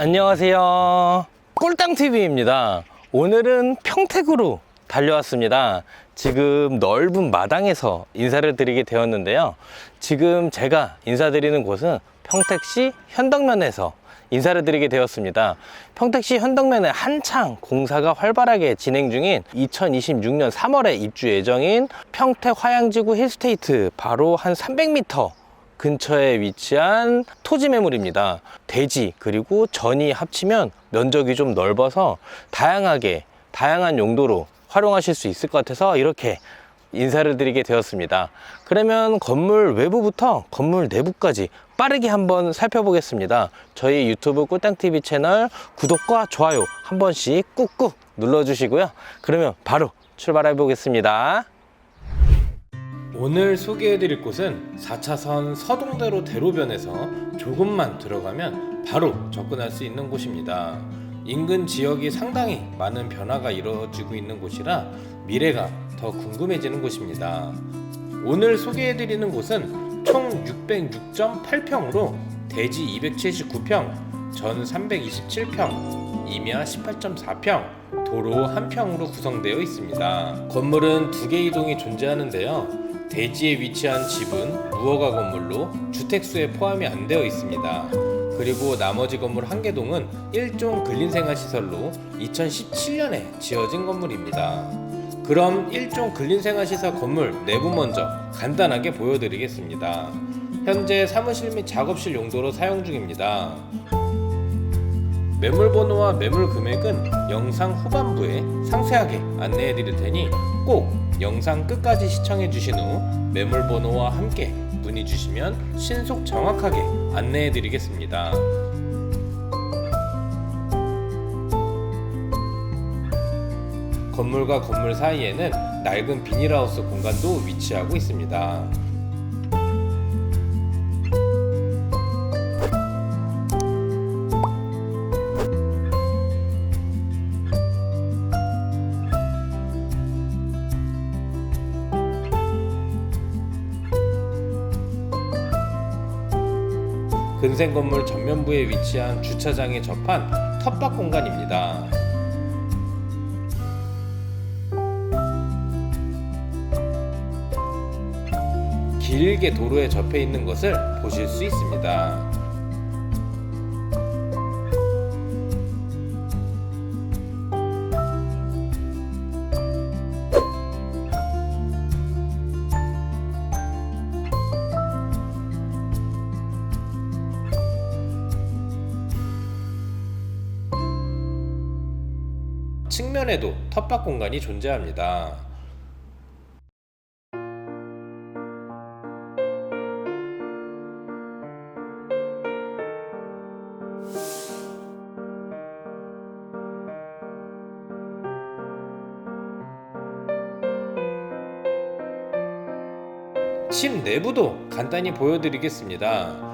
안녕하세요. 꿀땅TV입니다. 오늘은 평택으로 달려왔습니다. 지금 넓은 마당에서 인사를 드리게 되었는데요. 지금 제가 인사드리는 곳은 평택시 현덕면에서 인사를 드리게 되었습니다. 평택시 현덕면에 한창 공사가 활발하게 진행 중인 2026년 3월에 입주 예정인 평택 화양지구 힐스테이트 바로 한 300m 근처에 위치한 토지 매물입니다. 대지 그리고 전이 합치면 면적이 좀 넓어서 다양하게 다양한 용도로 활용하실 수 있을 것 같아서 이렇게 인사를 드리게 되었습니다. 그러면 건물 외부부터 건물 내부까지 빠르게 한번 살펴보겠습니다. 저희 유튜브 꿀땅TV 채널 구독과 좋아요 한 번씩 꾹꾹 눌러주시고요. 그러면 바로 출발해 보겠습니다. 오늘 소개해드릴 곳은 4차선 서동대로 대로변에서 조금만 들어가면 바로 접근할 수 있는 곳입니다. 인근 지역이 상당히 많은 변화가 이루어지고 있는 곳이라 미래가 더 궁금해지는 곳입니다. 오늘 소개해드리는 곳은 총 606.8평으로 대지 279평, 전 327평, 임야 18.4평, 도로 1평으로 구성되어 있습니다. 건물은 두 개 이동이 존재하는데요. 대지에 위치한 집은 무허가 건물로 주택수에 포함이 안 되어 있습니다. 그리고 나머지 건물 한 개동은 일종 근린생활시설로 2017년에 지어진 건물입니다. 그럼 일종 근린생활시설 건물 내부 먼저 간단하게 보여드리겠습니다. 현재 사무실 및 작업실 용도로 사용 중입니다. 매물 번호와 매물 금액은 영상 후반부에 상세하게 안내해 드릴 테니 꼭 영상 끝까지 시청해 주신 후 매물 번호와 함께 문의 주시면 신속 정확하게 안내해 드리겠습니다. 건물과 건물 사이에는 낡은 비닐하우스 공간도 위치하고 있습니다. 근생 건물 전면부에 위치한 주차장에 접한 텃밭 공간입니다. 길게 도로에 접해 있는 것을 보실 수 있습니다. 측면에도 텃밭 공간이 존재합니다. 집 내부도 간단히 보여드리겠습니다.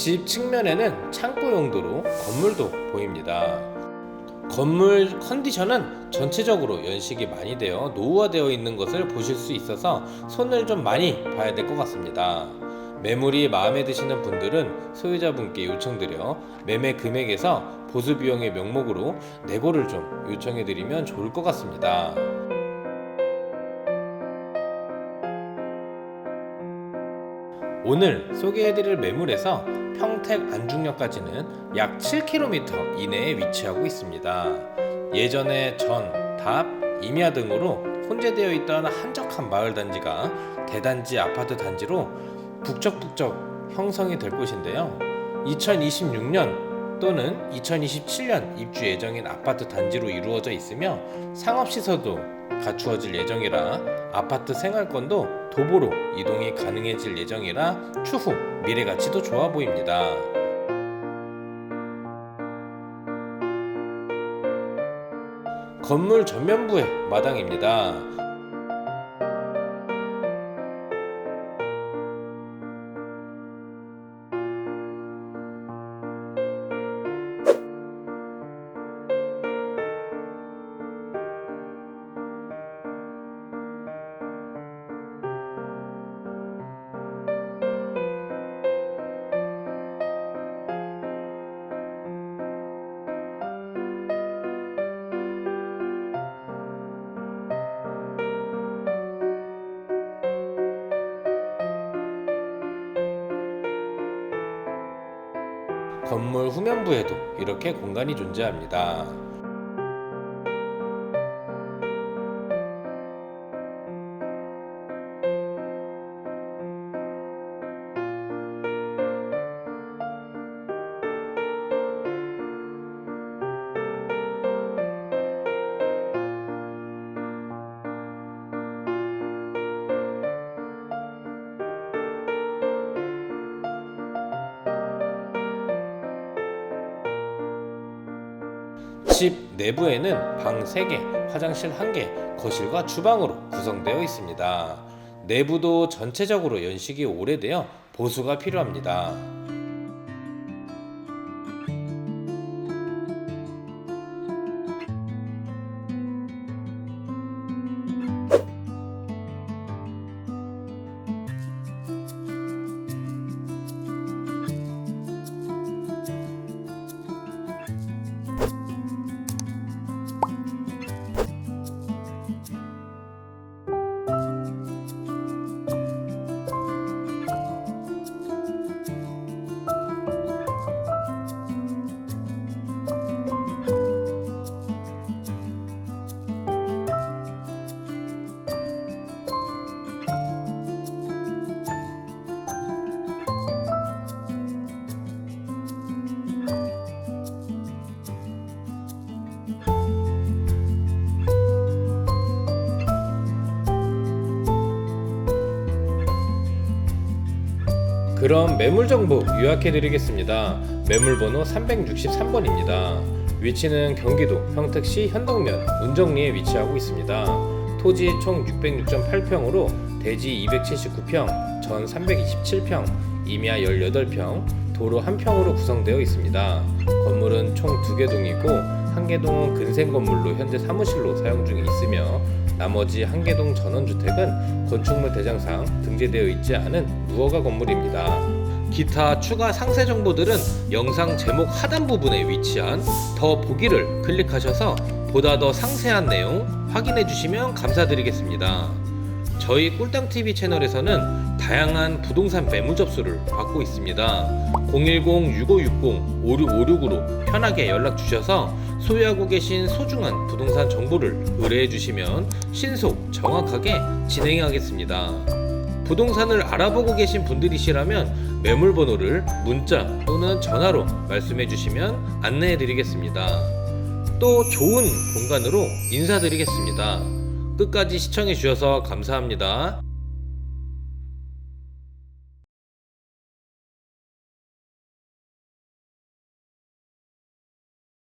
집 측면에는 창고 용도로 건물도 보입니다. 건물 컨디션은 전체적으로 연식이 많이 되어 노후화되어 있는 것을 보실 수 있어서 손을 좀 많이 봐야 될 것 같습니다. 매물이 마음에 드시는 분들은 소유자분께 요청드려 매매 금액에서 보수 비용의 명목으로 내고를 좀 요청해 드리면 좋을 것 같습니다. 오늘 소개해드릴 매물에서 평택 안중역까지는 약 7km 이내에 위치하고 있습니다. 예전에 전, 답, 임야 등으로 혼재되어 있던 한적한 마을 단지가 대단지 아파트 단지로 북적북적 형성이 될 곳인데요. 2026년 또는 2027년 입주 예정인 아파트 단지로 이루어져 있으며 상업시설도 갖추어질 예정이라 아파트 생활권도 도보로 이동이 가능해질 예정이라 추후 미래 가치도 좋아 보입니다. 건물 전면부의 마당입니다. 건물 후면부에도 이렇게 공간이 존재합니다. 집 내부에는 방 3개, 화장실 1개, 거실과 주방으로 구성되어 있습니다. 내부도 전체적으로 연식이 오래되어 보수가 필요합니다. 그럼 매물 정보 요약해 드리겠습니다. 매물 번호 363번입니다. 위치는 경기도 평택시 현덕면 운정리에 위치하고 있습니다. 토지 총 606.8평으로 대지 279평, 전 327평, 임야 18평, 도로 1평으로 구성되어 있습니다. 건물은 총 2개 동이고 한개 동은 근생 건물로 현재 사무실로 사용 중에 있으며 나머지 한개동 전원주택은 건축물 대장상 등재되어 있지 않은 무허가 건물입니다. 기타 추가 상세 정보들은 영상 제목 하단 부분에 위치한 더 보기를 클릭하셔서 보다 더 상세한 내용 확인해 주시면 감사드리겠습니다. 저희 꿀땅TV 채널에서는 다양한 부동산 매물 접수를 받고 있습니다. 010-6560-5656으로 편하게 연락 주셔서 소유하고 계신 소중한 부동산 정보를 의뢰해 주시면 신속 정확하게 진행하겠습니다. 부동산을 알아보고 계신 분들이시라면 매물 번호를 문자 또는 전화로 말씀해 주시면 안내해 드리겠습니다. 또 좋은 공간으로 인사드리겠습니다. 끝까지 시청해 주셔서 감사합니다.